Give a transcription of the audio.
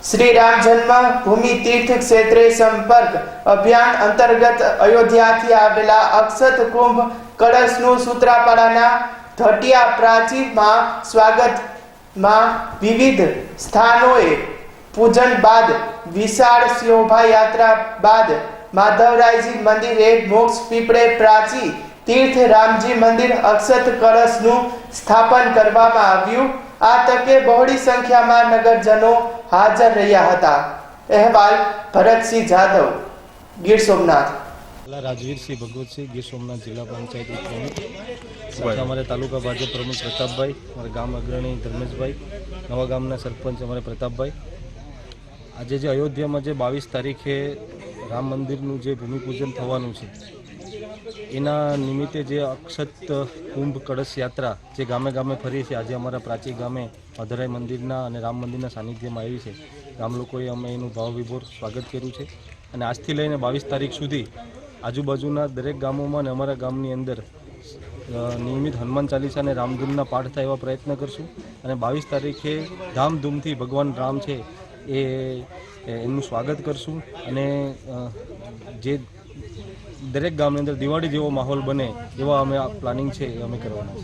શ્રી રામ જન્મભૂમિ તીર્થ ક્ષેત્રે સંપર્ક અભિયાન અંતર્ગત અયોધ્યાથી આવેલા અક્ષત કુંભ કળશનું સૂત્રાપાડાના ધટિયા પ્રાચીમાં સ્વાગતમાં વિવિધ સ્થાનોએ પૂજન બાદ વિશાળ શોભાયાત્રા બાદ માધવરાયજી મંદિરે મોક્ષ પીપળે પ્રાચી તીર્થ રામજી મંદિર અક્ષત કળશનું સ્થાપન કરવામાં આવ્યું. આ તકે બહોળી સંખ્યામાં નગરજનો હાજર રહ્યા હતા. અહેવાલ ભરતસિંહ જાદવ ગીર સોમનાથ. રાજવીરસિંહ ભગવતસિંહ, ગીર સોમનાથ જિલ્લા પંચાયત પ્રમુખ. અમારે તાલુકા ભાજપ પ્રમુખ પ્રતાપભાઈ, અમારા ગામ અગ્રણી ધર્મેશભાઈ, નવા ગામના સરપંચ અમારે પ્રતાપભાઈ. આજે જે અયોધ્યામાં જે બાવીસ તારીખે રામ મંદિરનું જે ભૂમિપૂજન થવાનું છે, એના નિમિત્તે જે અક્ષત કુંભ કળશ યાત્રા જે ગામે ગામે ફરી છે આજે અમારા પ્રાચી ગામે મધરાઈ મંદિરના અને રામ મંદિરના સાનિધ્યમાં આવી છે. ગામ લોકોએ અમે એનું ભાવવિભોર સ્વાગત કર્યું છે અને આજથી લઈને બાવીસ તારીખ સુધી આજુબાજુના દરેક ગામોમાં અને અમારા ગામની અંદર નિયમિત હનુમાન ચાલીસા અને રામધૂનના પાઠ થાય એવા પ્રયત્ન કરશું. અને બાવીસ તારીખે ધામધૂમથી ભગવાન રામ છે એ એમનું સ્વાગત કરશું અને જે દરેક ગામની અંદર દિવાળી જેવો માહોલ બને એવા અમે પ્લાનિંગ છે એ અમે કરવાના છે